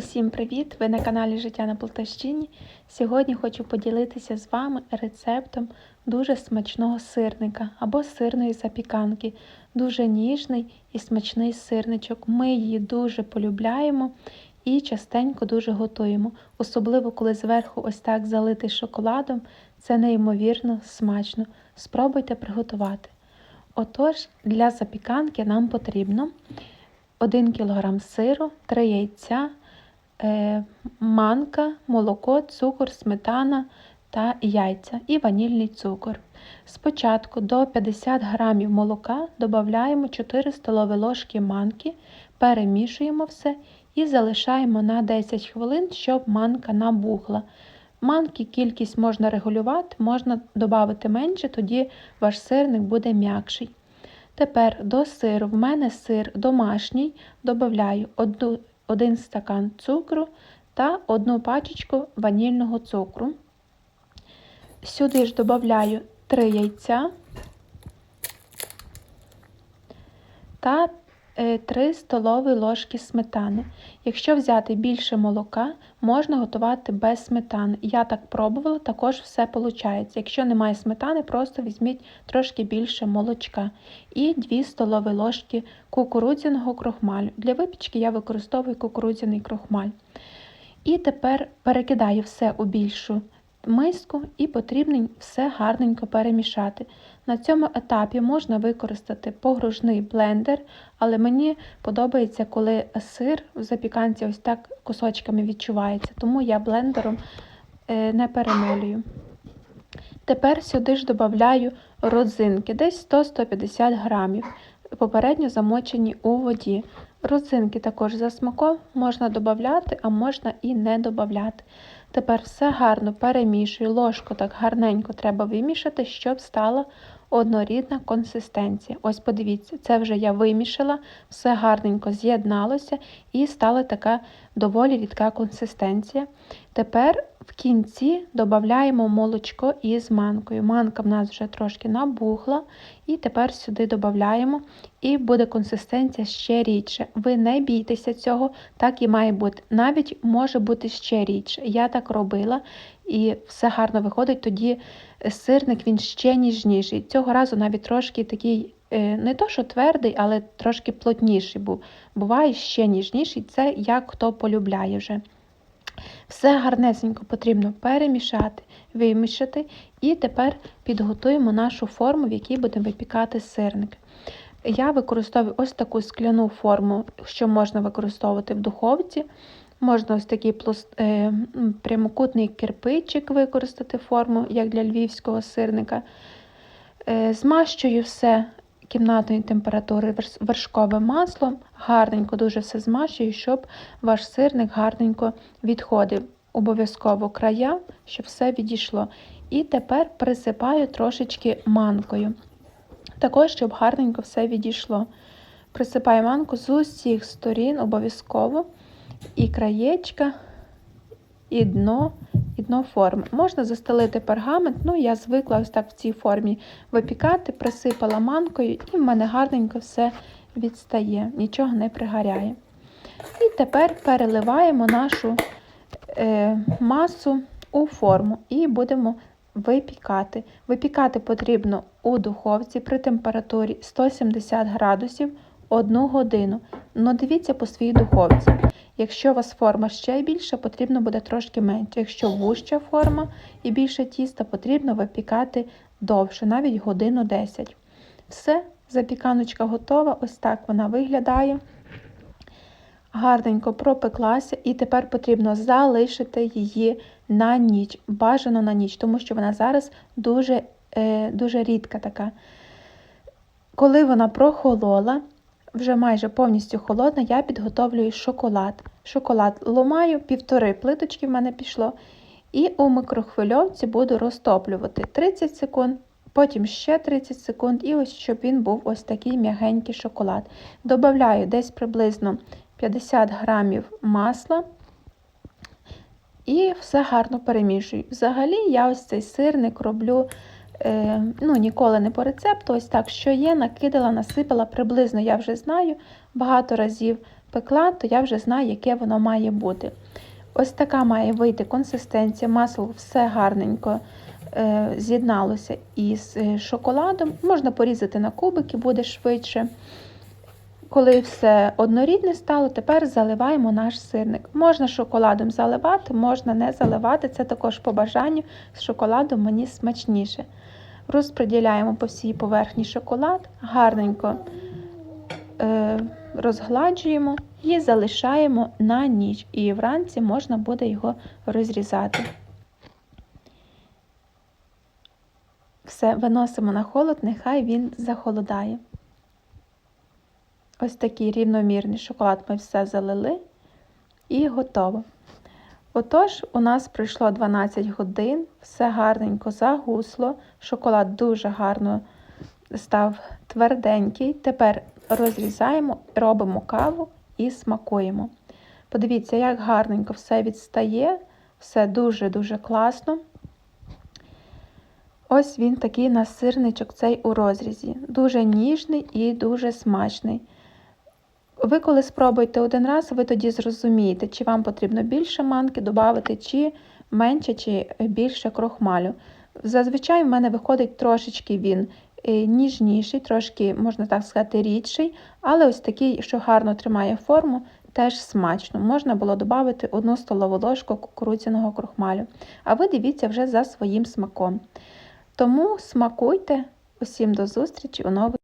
Усім привіт! Ви на каналі Життя на Полтавщині. Сьогодні хочу поділитися з вами рецептом дуже смачного сирника або сирної запіканки. Дуже ніжний і смачний сирничок. Ми її дуже полюбляємо і частенько дуже готуємо. Особливо, коли зверху ось так залитий шоколадом, це неймовірно смачно. Спробуйте приготувати. Отож, для запіканки нам потрібно 1 кг сиру, 3 яйця, манка, молоко, цукор, сметана та яйця і ванільний цукор. Спочатку до 50 г молока додаємо 4 столові ложки манки, перемішуємо все і залишаємо на 10 хвилин, щоб манка набухла. Манки кількість можна регулювати, можна додати менше, тоді ваш сирник буде м'якший. Тепер до сиру, в мене сир домашній, додаю 1 стакан цукру та 1 пачечку ванільного цукру. Сюди ж додаю 3 яйця та 3 столові ложки сметани. Якщо взяти більше молока, можна готувати без сметани. Я так пробувала, також все виходить. Якщо немає сметани, просто візьміть трошки більше молочка і 2 столові ложки кукурудзяного крохмалю. Для випічки я використовую кукурудзяний крохмаль. І тепер перекидаю все у більшу миску і потрібно все гарненько перемішати. На цьому етапі можна використати погружний блендер, але мені подобається, коли сир в запіканці ось так кусочками відчувається, тому я блендером е, не перемилюю. Тепер сюди ж додаю родзинки, десь 100-150 грамів, попередньо замочені у воді. Родзинки також за смаком можна додати, а можна і не додати. Тепер все гарно перемішую, ложку так гарненько треба вимішати, щоб стала однорідна консистенція. Ось подивіться, це вже я вимішала, все гарненько з'єдналося і стала така доволі рідка консистенція. Тепер в кінці додаємо молочко із манкою. Манка в нас вже трошки набухла, і тепер сюди додаємо, і буде консистенція ще рідше. Ви не бійтеся цього, так і має бути. Навіть може бути ще рідше. Я так робила, і все гарно виходить, тоді сирник він ще ніжніший. Цього разу навіть трошки такий. Е, не то, що твердий, але трошки плотніший був. Буває ще ніжніший, це як хто полюбляє вже. Все гарнесенько потрібно перемішати, вимішати, і тепер підготуємо нашу форму, в якій будемо випікати сирник. Я використовую ось таку скляну форму, що можна використовувати в духовці. Можна ось такий е, прямокутний кирпичик використати форму, як для львівського сирника. Е, Змащую все кімнатної температури вершковим маслом, гарненько дуже все змащую, щоб ваш сирник гарненько відходив. Обов'язково края, щоб все відійшло. І тепер присипаю трошечки манкою. Також, щоб гарненько все відійшло. Присипаю манку з усіх сторін, обов'язково, і краєчка, і дно, дно форми. Можна застелити пергамент, ну я звикла ось так в цій формі випікати, присипала манкою, і в мене гарненько все відстає, нічого не пригоряє. І тепер переливаємо нашу е, масу у форму і будемо випікати. Випікати потрібно у духовці при температурі 170 градусів 1 годину. Ну дивіться по своїй духовці. Якщо у вас форма ще більша, потрібно буде трошки менше. Якщо вуща форма і більше тіста, потрібно випікати довше, навіть годину 10. Все, запіканочка готова, ось так вона виглядає. Гарненько пропеклася, і тепер потрібно залишити її на ніч, бажано на ніч, тому що вона зараз дуже, е, дуже рідка така. Коли вона прохолола, вже майже повністю холодна, я підготовлюю шоколад. Шоколад ломаю, півтори плиточки в мене пішло. І у микрохвильовці буду розтоплювати 30 секунд, потім ще 30 секунд, і ось щоб він був ось такий м'ягенький шоколад. Добавляю десь приблизно 50 грамів масла. І все гарно перемішую. Взагалі, я ось цей сирник роблю ну, ніколи не по рецепту, ось так, що є, накидала, насипала, приблизно я вже знаю багато разів пекла, то я вже знаю, яке воно має бути. Ось така має вийти консистенція, масло все гарненько е, з'єдналося із е, шоколадом. Можна порізати на кубики, буде швидше. Коли все однорідне стало, тепер заливаємо наш сирник. Можна шоколадом заливати, можна не заливати, це також по бажанню. З шоколадом мені смачніше. Розподіляємо по всій поверхні шоколад, гарненько е, розгладжуємо і залишаємо на ніч. І вранці можна буде його розрізати. Все, виносимо на холод, нехай він захолодає. Ось такий рівномірний шоколад ми все залили і готово. Отож, у нас пройшло 12 годин, все гарненько загусло, шоколад дуже гарно став тверденький. Тепер розрізаємо, робимо каву і смакуємо. Подивіться, як гарненько все відстає, все дуже-дуже класно. Ось він такий у нас сирничок цей у розрізі. Дуже ніжний і дуже смачний. Ви, коли спробуєте один раз, ви тоді зрозумієте, чи вам потрібно більше манки додати, чи менше, чи більше крохмалю. Зазвичай в мене виходить трошечки він е, ніжніший, трошки, можна так сказати, рідший, але ось такий, що гарно тримає форму, теж смачно. Можна було додати одну столову ложку кукурудзяного крохмалю. А ви дивіться вже за своїм смаком. Тому смакуйте, усім до зустрічі у нових